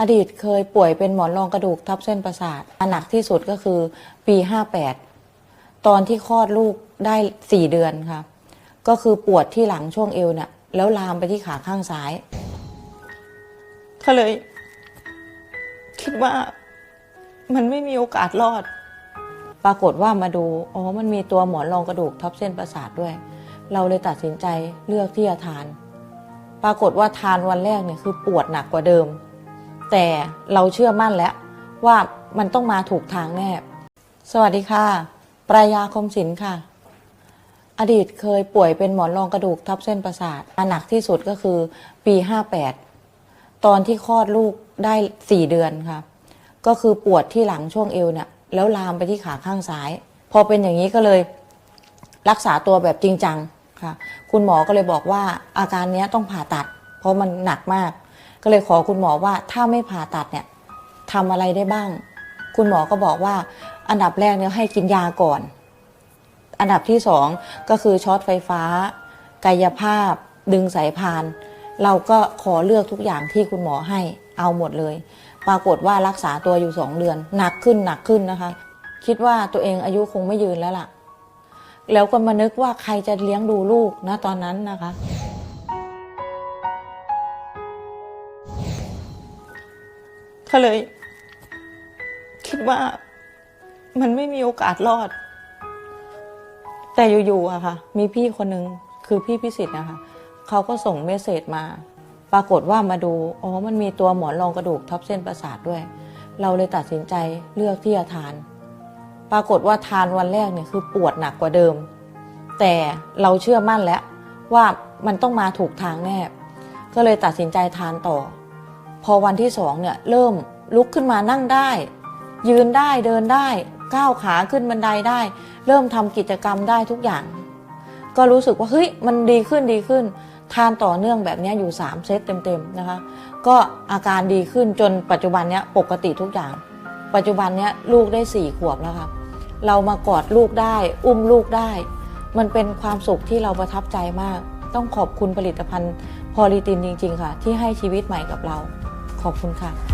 อดีตเคยป่วยเป็นหมอนรองกระดูกทับเส้นประสาทอันหนักที่สุดก็คือปี 58 ตอนที่คลอดลูกได้ 4 เดือนค่ะ ก็คือปวดที่หลังช่วงเอวเนี่ยแล้วลามไปที่ขาข้างซ้าย ก็เลย คิดว่ามันไม่มีโอกาสรอด ปรากฏว่ามาดู อ๋อ มันมีตัวหมอนรองกระดูกทับเส้นประสาทด้วย เราเลยตัดสินใจเลือกที่จะทาน ปรากฏว่าทานวันแรกเนี่ยคือปวดหนักกว่าเดิม แต่เราเชื่อมั่นแล้วว่ามันต้องมาถูกทางแน่ สวัสดีค่ะ ปรายาคมศิลป์ค่ะ อดีตเคยป่วยเป็นหมอนรองกระดูกทับเส้นประสาทอันหนักที่สุดก็คือปี 58 ตอนที่คลอดลูกได้ 4 เดือนค่ะ ก็คือปวดที่หลังช่วงเอวเนี่ย แล้วลามไปที่ขาข้างซ้าย พอเป็นอย่างนี้ก็เลยรักษาตัวแบบจริงจังค่ะ คุณหมอก็เลยบอกว่าอาการนี้ต้องผ่าตัด เพราะมันหนักมาก ก็เลยขอคุณหมอว่าถ้าไม่ผ่าตัดเนี่ยทำอะไรได้บ้าง คุณหมอก็บอกว่าอันดับแรกเนี่ยให้กินยาก่อน อันดับที่สองก็คือช็อตไฟฟ้า กายภาพ ดึงสายพาน เราก็ขอเลือกทุกอย่างที่คุณหมอให้เอาหมดเลย ปรากฏว่ารักษาตัวอยู่สองเดือนหนักขึ้นหนักขึ้นนะคะ คิดว่าตัวเองอายุคงไม่ยืนแล้วล่ะ แล้วก็มานึกว่าใครจะเลี้ยงดูลูกนะตอนนั้นนะคะ ก็เลย คิดว่ามันไม่มีโอกาสรอด แต่อยู่ๆอะค่ะ มีพี่คนหนึ่งคือพี่พิสิทธิ์นะคะเขาก็ส่งเมสเซจมา ปรากฏว่ามาดูอ๋อมันมีตัวหมอนรองกระดูกทับเส้นประสาทด้วย เราเลยตัดสินใจเลือกที่จะทาน ปรากฏว่าทานวันแรกเนี่ยคือปวดหนักกว่าเดิม แต่เราเชื่อมั่นแล้วว่ามันต้องมาถูกทางแน่ ก็เลยตัดสินใจทานต่อ พอวันที่สองเนี่ยเริ่มลุกขึ้นมานั่งได้ ยืนได้เดินได้ก้าวขาขึ้นบันไดได้ เริ่มทำกิจกรรมได้ทุกอย่าง ก็รู้สึกว่าเฮ้ยมันดีขึ้นดีขึ้น ทานต่อเนื่องแบบนี้อยู่ 3 เซตเต็มๆนะคะ ก็อาการดีขึ้นจนปัจจุบันเนี้ยปกติทุกอย่าง ปัจจุบันเนี้ยลูกได้4ขวบแล้วค่ะเรามากอดลูกได้ อุ้มลูกได้ มันเป็นความสุขที่เราประทับใจมาก ต้องขอบคุณผลิตภัณฑ์พอลิตินจริง ๆ ค่ะ ที่ให้ชีวิตใหม่กับเรา ขอบคุณค่ะ